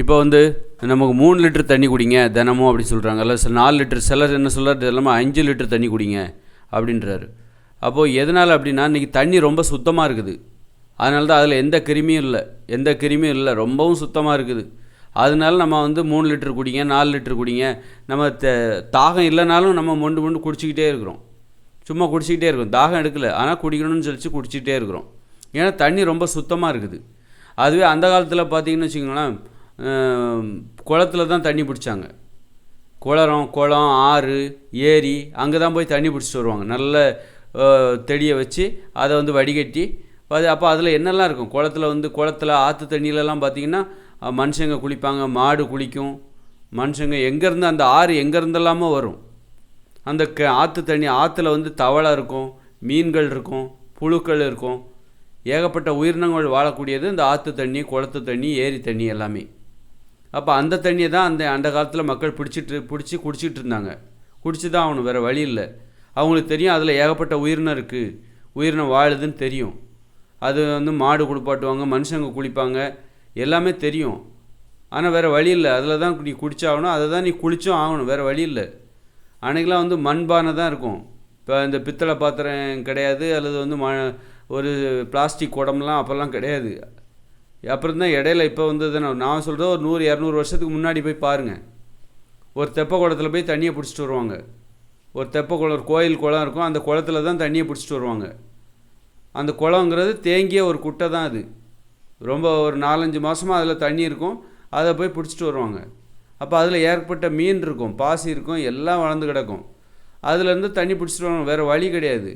இப்போ வந்து நமக்கு மூணு லிட்டர் தண்ணி குடிங்க தினமும் அப்படி சொல்கிறாங்க இல்லை சில நாலு லிட்டர் சிலர் என்ன சொல்கிறார் தினமும் அஞ்சு லிட்டர் தண்ணி குடிங்க அப்படின்றாரு. அப்போது எதனால் அப்படின்னா இன்றைக்கி தண்ணி ரொம்ப சுத்தமாக இருக்குது. அதனால தான் அதில் எந்த கிருமியும் இல்லை. எந்த கிருமியும் இல்லை. ரொம்பவும் சுத்தமாக இருக்குது. அதனால நம்ம வந்து மூணு லிட்டர் குடிங்க நாலு லிட்டர் குடிங்க. நம்ம த தாகம் இல்லைனாலும் நம்ம மொண்டு மொண்டு குடிச்சிக்கிட்டே இருக்கிறோம். சும்மா குடிச்சிக்கிட்டே இருக்கிறோம். தாகம் எடுக்கலை. ஆனால் குடிக்கணும்னு சொல்லிச்சு குடிச்சிக்கிட்டே இருக்கிறோம். ஏன்னா தண்ணி ரொம்ப சுத்தமாக இருக்குது. அதுவே அந்த காலத்தில் பார்த்தீங்கன்னு வச்சுக்கோங்களேன் குளத்துல தான் தண்ணி பிடிச்சாங்க. குளரம் குளம் ஆறு ஏரி அங்கே தான் போய் தண்ணி பிடிச்சிட்டு வருவாங்க. நல்ல தெடியை வச்சு அதை வந்து வடிகட்டி அது அப்போ அதில் என்னெல்லாம் இருக்கும்? குளத்துல வந்து குளத்துல ஆற்று தண்ணியிலலாம் பார்த்தீங்கன்னா மனுஷங்க குளிப்பாங்க மாடு குளிக்கும். மனுஷங்க எங்கேருந்து அந்த ஆறு எங்கேருந்தெல்லாமோ வரும். அந்த க ஆற்று தண்ணி ஆற்றுல வந்து தவளை இருக்கும் மீன்கள் இருக்கும் புழுக்கள் இருக்கும். ஏகப்பட்ட உயிரினங்கள் வாழக்கூடியது இந்த ஆற்று தண்ணி குளத்து தண்ணி ஏரி தண்ணி எல்லாமே. அப்போ அந்த தண்ணியை தான் அந்த அந்த காலத்தில் மக்கள் பிடிச்சிட்டு பிடிச்சி குடிச்சிட்டு இருந்தாங்க. குடிச்சு தான் ஆகணும் வேறு வழி இல்லை. அவங்களுக்கு தெரியும் அதில் ஏகப்பட்ட உயிரினம் இருக்குது உயிரினம் வாழுதுன்னு தெரியும். அது வந்து மாடு குளிப்பாட்டுவாங்க மனுஷங்க குளிப்பாங்க எல்லாமே தெரியும். ஆனால் வேறு வழி இல்லை. அதில் தான் நீ குடிச்சாகணும் அதை தான் நீ குளிச்சும் ஆகணும் வேறு வழி இல்லை. அன்றைக்கெலாம் வந்து மண்பானை தான் இருக்கும். இப்போ இந்த பித்தளை பாத்திரம் கிடையாது அல்லது வந்து ம ஒரு பிளாஸ்டிக் குடம்லாம் அப்போல்லாம் கிடையாது. அப்புறம் தான் இடையில இப்போ வந்தது நான் நான் சொல்கிறது ஒரு நூறு இரநூறு வருஷத்துக்கு முன்னாடி போய் பாருங்கள் ஒரு தெப்ப குளத்துல போய் தண்ணியை பிடிச்சிட்டு வருவாங்க. ஒரு தெப்ப குளம் ஒரு கோயில் குளம் இருக்கும். அந்த குளத்துல தான் தண்ணியை பிடிச்சிட்டு வருவாங்க. அந்த குளங்கிறது தேங்கிய ஒரு குட்டை தான் அது. ரொம்ப ஒரு நாலஞ்சு மாதமாக அதில் தண்ணி இருக்கும். அதை போய் பிடிச்சிட்டு வருவாங்க. அப்போ அதில் ஏற்பட்ட மீன் இருக்கும் பாசி இருக்கும் எல்லாம் வளர்ந்து கிடக்கும். அதுலேருந்து தண்ணி பிடிச்சிட்டு வருவாங்க. வேறு வழி கிடையாது.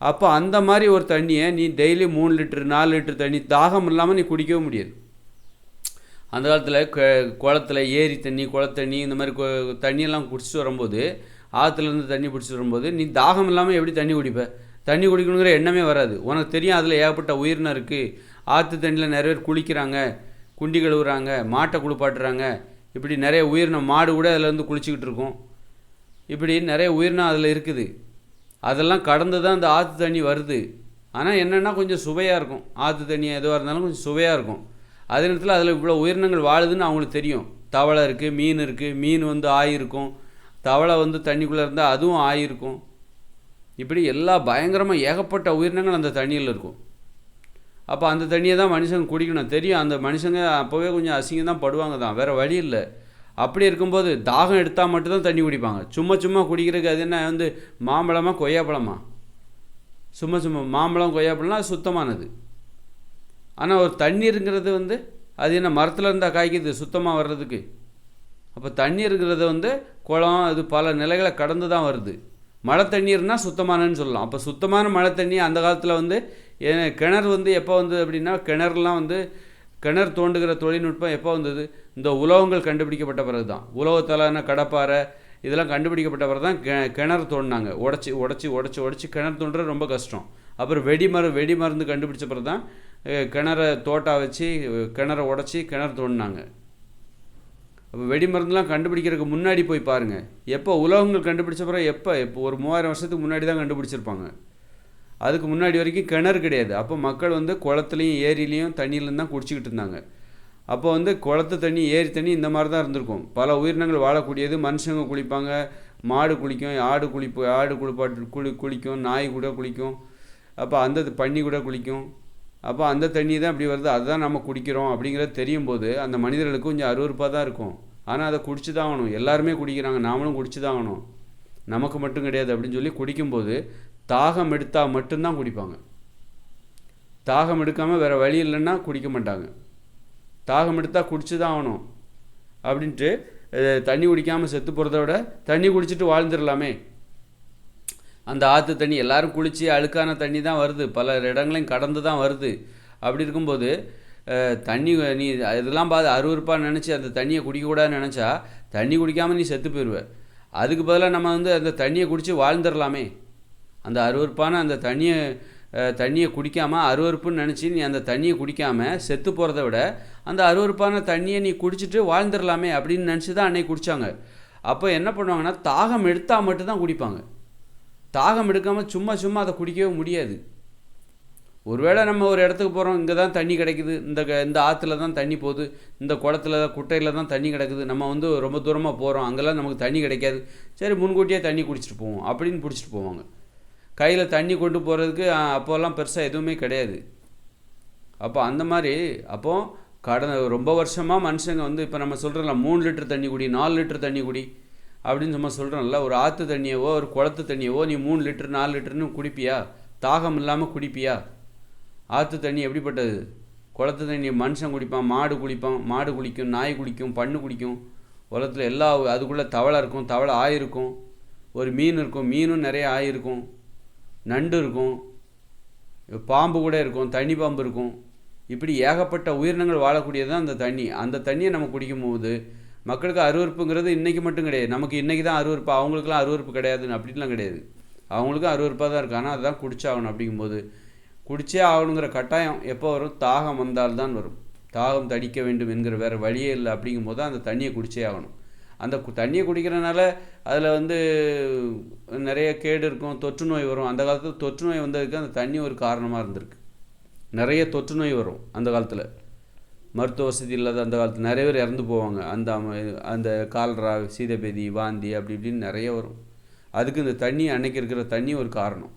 அப்போ அந்த மாதிரி ஒரு தண்ணியை நீ டெய்லி மூணு லிட்டரு நாலு லிட்டர் தண்ணி தாகம் இல்லாமல் நீ குடிக்கவே முடியாது. அந்த காலத்தில் க குளத்துல ஏரி தண்ணி குளத்தண்ணி இந்த மாதிரி தண்ணியெல்லாம் குடிச்சிட்டு வரும்போது ஆற்றுலேருந்து தண்ணி பிடிச்சிட்டு வரும்போது நீ தாகம் இல்லாமல் எப்படி தண்ணி குடிப்ப? தண்ணி குடிக்கணுங்கிற எண்ணமே வராது. உனக்கு தெரியும் அதில் ஏகப்பட்ட உயிரினம் இருக்குது ஆற்று தண்ணியில் நிறைய பேர் குளிக்கிறாங்க குண்டி கழுவுறாங்க மாட்டை குளிப்பாட்டுறாங்க. இப்படி நிறைய உயிரினம் மாடு கூட அதில் வந்து குளிச்சுக்கிட்டு இருக்கும். இப்படி நிறைய உயிரினம் அதில் இருக்குது. அதெல்லாம் கடந்து தான் அந்த ஆற்று தண்ணி வருது. ஆனால் என்னென்னா கொஞ்சம் சுவையாக இருக்கும். ஆற்று தண்ணி எதுவாக இருந்தாலும் கொஞ்சம் சுவையாக இருக்கும். அதே நேரத்தில் அதில் இவ்வளோ உயிரினங்கள் வாழுதுன்னு அவங்களுக்கு தெரியும். தவளை இருக்குது மீன் இருக்குது மீன் வந்து ஆயிருக்கும் தவளை வந்து தண்ணிக்குள்ளே இருந்தால் அதுவும் ஆயிருக்கும் இப்படி எல்லா பயங்கரமாக ஏகப்பட்ட உயிரினங்கள் அந்த தண்ணியில் இருக்கும். அப்போ அந்த தண்ணியை தான் மனுஷங்க குடிக்கணும். தெரியும். அந்த மனுஷங்க அப்போவே கொஞ்சம் அசிங்கம் தான் படுவாங்க தான் வேறு வழி இல்லை. அப்படி இருக்கும்போது தாகம் எடுத்தால் மட்டும்தான் தண்ணி குடிப்பாங்க. சும்மா சும்மா குடிக்கிறதுக்கு அது என்ன வந்து மாம்பழமா கொய்யாப்பழமா? சும்மா சும்மா மாம்பழம் கொய்யாப்பழம்லாம் அது சுத்தமானது. ஆனால் ஒரு தண்ணீருங்கிறது வந்து அது என்ன மரத்தில் இருந்தால் காய்க்குது சுத்தமாக வர்றதுக்கு. அப்போ தண்ணீருங்கிறது வந்து குளம் அது பல நிலைகளை கடந்து தான் வருது. மழை தண்ணீர்னால் சுத்தமானன்னு சொல்லலாம். அப்போ சுத்தமான மழை தண்ணி அந்த காலத்தில் வந்து ஏ- கிணறு வந்து எப்போ வந்தது அப்படின்னா கிணறுலாம் வந்து கிணறு தோண்டுகிற தொழில்நுட்பம் எப்போ வந்தது? இந்த உலோகங்கள் கண்டுபிடிக்கப்பட்ட பிறகு தான் உலோகத்தாலான கடப்பாறை? இதெல்லாம் கண்டுபிடிக்கப்பட்ட பிறகு தான் கி- கிணறு தோண்டினாங்க. உடச்சி உடச்சி உடச்சி உடச்சி கிணறு தோண்டுறது ரொம்ப கஷ்டம். அப்புறம் வெடி மரு வெடி மருந்து கண்டுபிடிச்ச பிறகு தான் கிணற தோட்டா வச்சு கிணறு கிணற உடச்சி கிணறு தோண்டினாங்க. அப்போ வெடி மருந்துலாம் கண்டுபிடிக்கிறதுக்கு முன்னாடி போய் பாருங்கள் எப்போ உலோகங்கள் கண்டுபிடிச்ச பிறகு எப்போ? இப்போ ஒரு மூவாயிரம் வருஷத்துக்கு முன்னாடி தான் கண்டுபிடிச்சிருப்பாங்க. அதுக்கு முன்னாடி வரைக்கும் கிணறு கிடையாது. அப்போ மக்கள் வந்து குளத்துலையும் ஏரியிலையும் தண்ணியிலும் தான் குடிச்சிக்கிட்டு இருந்தாங்க. அப்போ வந்து குளத்து தண்ணி ஏரி தண்ணி இந்த மாதிரி தான் இருந்திருக்கும். பல உயிரினங்கள் வாழக்கூடியது. மனுஷங்க குளிப்பாங்க. மாடு குளிக்கும் ஆடு குளிப்பு ஆடு குளிப்பாட்டு குளி குளிக்கும் நாய் கூட குளிக்கும். அப்போ அந்த இது பன்னி கூட குளிக்கும். அப்போ அந்த தண்ணி தான் அப்படி வருது. அதுதான் நம்ம குடிக்கிறோம் அப்படிங்கிறது தெரியும் போது அந்த மனிதர்களுக்கு கொஞ்சம் அருவருப்பாக தான் இருக்கும். ஆனால் அதை குடிச்சு தான் ஆகணும். எல்லாருமே குடிக்கிறாங்க. நாமளும் குடிச்சு தான் ஆகணும். நமக்கு மட்டும் கிடையாது அப்படின்னு சொல்லி குடிக்கும்போது தாகம் எடுத்தால் மட்டும்தான் குடிப்பாங்க. தாகம் எடுக்காமல் வேறு வழி இல்லைன்னா குடிக்க மாட்டாங்க. தாகம் எடுத்தால் குடிச்சு தான் ஆகணும். அப்படின்ட்டு தண்ணி குடிக்காமல் செத்து போகிறத விட தண்ணி குடிச்சிட்டு வாழ்ந்துடலாமே. அந்த ஆற்று தண்ணி எல்லாரும் குளித்து அழுக்கான தண்ணி தான் வருது. பல இடங்களையும் கடந்து தான் வருது. அப்படி இருக்கும்போது தண்ணி நீ இதெல்லாம் பார்த்து அருவருப்பாக நினச்சி அந்த தண்ணியை குடிக்கக்கூடாதுன்னு நினச்சா தண்ணி குடிக்காமல் நீ செத்து போயிடுவ அதுக்கு பதிலாக நம்ம வந்து அந்த தண்ணியை குடித்து வாழ்ந்துடலாமே. அந்த அருவருப்பான அந்த தண்ணியை தண்ணியை குடிக்காமல் அருவருப்புன்னு நினச்சி நீ அந்த தண்ணியை குடிக்காமல் செத்து போகிறத விட அந்த அருவருப்பான தண்ணியை நீ குடிச்சிட்டு வாழ்ந்துடலாமே அப்படின்னு நினச்சி தான் அன்னைக்கு குடித்தாங்க அப்போ என்ன பண்ணுவாங்கன்னா தாகம் எடுத்தால் மட்டும்தான் குடிப்பாங்க. தாகம் எடுக்காமல் சும்மா சும்மா அதை குடிக்கவே முடியாது. ஒருவேளை நம்ம ஒரு இடத்துக்கு போகிறோம் இங்கே தான் தண்ணி கிடைக்குது இந்த க- இந்த ஆற்றுல தான் தண்ணி போகுது இந்த குளத்துல குட்டையில் தான் தண்ணி கிடக்குது நம்ம வந்து ரொம்ப தூரமாக போகிறோம் அங்கெல்லாம் நமக்கு தண்ணி கிடைக்காது சரி முன்கூட்டியே தண்ணி குடிச்சிட்டு போவோம் அப்படின்னு பிடிச்சிட்டு போவாங்க. கையில் தண்ணி கொண்டு போகிறதுக்கு அப்போல்லாம் பெருசாக எதுவுமே கிடையாது. அப்போ அந்த மாதிரி அப்போ கடந்த ரொம்ப வருஷமாக மனுஷங்க வந்து இப்போ நம்ம சொல்கிறோம்ல மூணு லிட்டர் தண்ணி குடி நாலு லிட்டர் தண்ணி குடி அப்படின்னு நம்ம சொல்கிறோம்ல ஒரு ஆற்று தண்ணியவோ ஒரு குளத்து தண்ணியவோ நீ மூணு லிட்டர் நாலு லிட்டர்னு குடிப்பியா? தாகம் இல்லாமல் குடிப்பியா? ஆற்று தண்ணி எப்படிப்பட்டது? குளத்து தண்ணி மனுஷன் குடிப்பான் மாடு குடிப்பான் மாடு குளிக்கும் நாய் குளிக்கும் பண்ணு குடிக்கும் உலகத்தில் எல்லா அதுக்குள்ளே தவளை இருக்கும் தவளை ஆயிருக்கும். ஒரு மீன் இருக்கும் மீனும் நிறைய ஆயிருக்கும். நண்டு இருக்கும் பாம்பு கூட இருக்கும் தண்ணி பாம்பு இருக்கும். இப்படி ஏகப்பட்ட உயிரினங்கள் வாழக்கூடியது தான் அந்த தண்ணி. அந்த தண்ணியை நம்ம குடிக்கும் போது மக்களுக்கு அருவருப்புங்கிறது இன்றைக்கி மட்டும் கிடையாது. நமக்கு இன்றைக்கி தான் அருவருப்பு அவங்களுக்குலாம் அருவருப்பு கிடையாதுன்னு அப்படின்லாம் கிடையாது. அவங்களுக்கும் அருவருப்பாக தான் இருக்குது ஆனால் அதுதான் குடிச்சாகணும் அப்படிங்கும்போது குடிச்சே ஆகணுங்கிற கட்டாயம் எப்போ வரும்? தாகம் வந்தால்தான் வரும். தாகம் தடிக்க வேண்டும் என்கிற வேறு வழியே இல்லை அப்படிங்கும்போது அந்த தண்ணியை குடிச்சே ஆகணும். அந்த தண்ணியை குடிக்கிறனால அதில் வந்து நிறைய கேடு இருக்கும் தொற்று நோய் வரும். அந்த காலத்தில் தொற்று நோய் வந்ததுக்கு அந்த தண்ணி ஒரு காரணமாக இருந்திருக்கு. நிறைய தொற்று நோய் வரும் அந்த காலத்தில். மருத்துவ வசதி இல்லாத அந்த காலத்தில் நிறைய பேர் இறந்து போவாங்க. அந்த அந்த கால்ரா சீதபேதி வாந்தி அப்படி இப்படின்னு நிறைய வரும். அதுக்கு இந்த தண்ணி அன்னைக்கு இருக்கிற தண்ணி ஒரு காரணம்.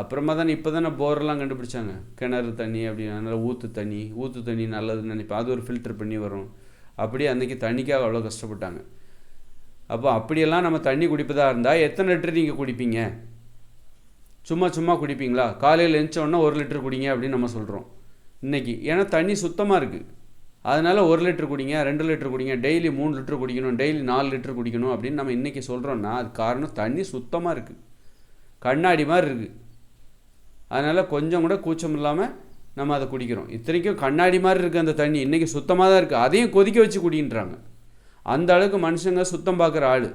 அப்புறமா தானே இப்போ தானே போரெல்லாம் கண்டுபிடிச்சாங்க. கிணறு தண்ணி அப்படி நல்லா ஊற்று தண்ணி ஊற்று தண்ணி நல்லதுன்னு நினைப்பேன். அது ஒரு ஃபில்டர் பண்ணி வரும். அப்படியே அன்றைக்கி தண்ணிக்காக அவ்வளோ கஷ்டப்பட்டாங்க. அப்போ அப்படியெல்லாம் நம்ம தண்ணி குடிப்பதாக இருந்தால் எத்தனை லிட்டர் நீங்கள் குடிப்பீங்க? சும்மா சும்மா குடிப்பீங்களா? காலையில் எழுந்தோடனே ஒரு லிட்டர் குடிங்க அப்படின்னு நம்ம சொல்கிறோம் இன்னைக்கு. ஏன்னா தண்ணி சுத்தமாக இருக்குது அதனால் ஒரு லிட்டர் குடிங்க ரெண்டு லிட்டர் குடிங்க டெய்லி மூணு லிட்டர் குடிக்கணும் டெய்லி நாலு லிட்டர் குடிக்கணும் அப்படின்னு நம்ம இன்றைக்கி சொல்கிறோன்னா அது காரணம் தண்ணி சுத்தமாக இருக்குது கண்ணாடி மாதிரி இருக்குது அதனால் கொஞ்சம் கூட கூச்சம் இல்லாமல் நம்ம அதை குடிக்கிறோம். இத்தனைக்கும் கண்ணாடி மாதிரி இருக்குது அந்த தண்ணி. இன்றைக்கி சுத்தமாக தான் இருக்குது அதையும் கொதிக்க வச்சு குடின்றாங்க. அந்த அளவுக்கு மனுஷங்க சுத்தம் பார்க்குற ஆள்.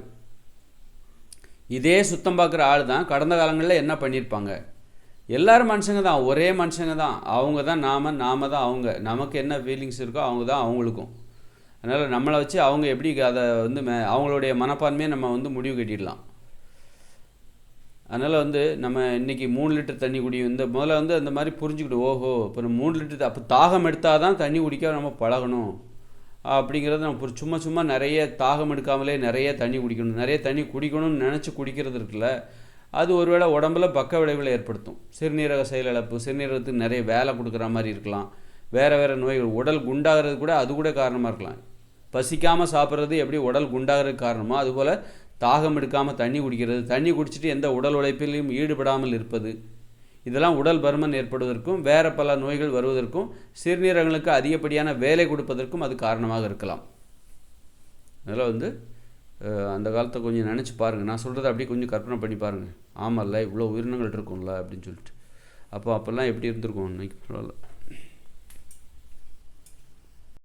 இதே சுத்தம் பார்க்குற ஆள் தான் கடந்த காலங்களில் என்ன பண்ணியிருப்பாங்க? எல்லோரும் மனுஷங்க தான். ஒரே மனுஷங்க தான். அவங்க தான் நாம நாம தான் அவங்க. நமக்கு என்ன ஃபீலிங்ஸ் இருக்கோ அவங்க தான் அவங்களுக்கும். அதனால் நம்மளை வச்சு அவங்க எப்படி அதை வந்து மே- அவங்களுடைய மனப்பான்மையை நம்ம வந்து முடிவு கட்டிடலாம். அதனால் வந்து நம்ம இன்னைக்கு மூணு லிட்டர் தண்ணி குடி இந்த முதல்ல வந்து அந்த மாதிரி புரிஞ்சுக்கிட்டு ஓஹோ இப்போ நம்ம மூணு லிட்டர் அப்போ தாகம் எடுத்தால் தான் தண்ணி குடிக்க நம்ம பழகணும். அப்படிங்கிறத நம்ம சும்மா சும்மா நிறைய தாகம் எடுக்காமலே நிறைய தண்ணி குடிக்கணும். நிறைய தண்ணி குடிக்கணும்னு நினச்சி குடிக்கிறது இருக்குல்ல அது ஒருவேளை உடம்புல பக்க விளைவுகளை ஏற்படுத்தும். சிறுநீரக செயலிழப்பு சிறுநீரகத்துக்கு நிறைய வேலை கொடுக்குற மாதிரி இருக்கலாம். வேறு வேறு நோய்கள் உடல் குண்டாகிறது கூட அது கூட காரணமாக இருக்கலாம். பசிக்காமல் சாப்பிட்றது எப்படி உடல் குண்டாகிறதுக்கு காரணமோ அதுபோல் தாகம் எடுக்காமல் தண்ணி குடிக்கிறது தண்ணி குடிச்சிட்டு எந்த உடல் உழைப்பிலையும் ஈடுபடாமல் இருப்பது. இதெல்லாம் உடல் பருமன் ஏற்படுவதற்கும் வேறு பல நோய்கள் வருவதற்கும் சிறுநீரகங்களுக்கு அதிகப்படியான வேலை கொடுப்பதற்கும் அது காரணமாக இருக்கலாம். அதில் வந்து அந்த காலத்தை கொஞ்சம் நினச்சி பாருங்கள் நான் சொல்கிறத அப்படியே கொஞ்சம் கற்பனை பண்ணி பாருங்கள் ஆமாம்ல இவ்வளோ உயிரினங்கள் இருக்கும்ல அப்படின்னு சொல்லிட்டு. அப்போ அப்போல்லாம் எப்படி இருந்திருக்கும் இன்னைக்கு பரவாயில்ல.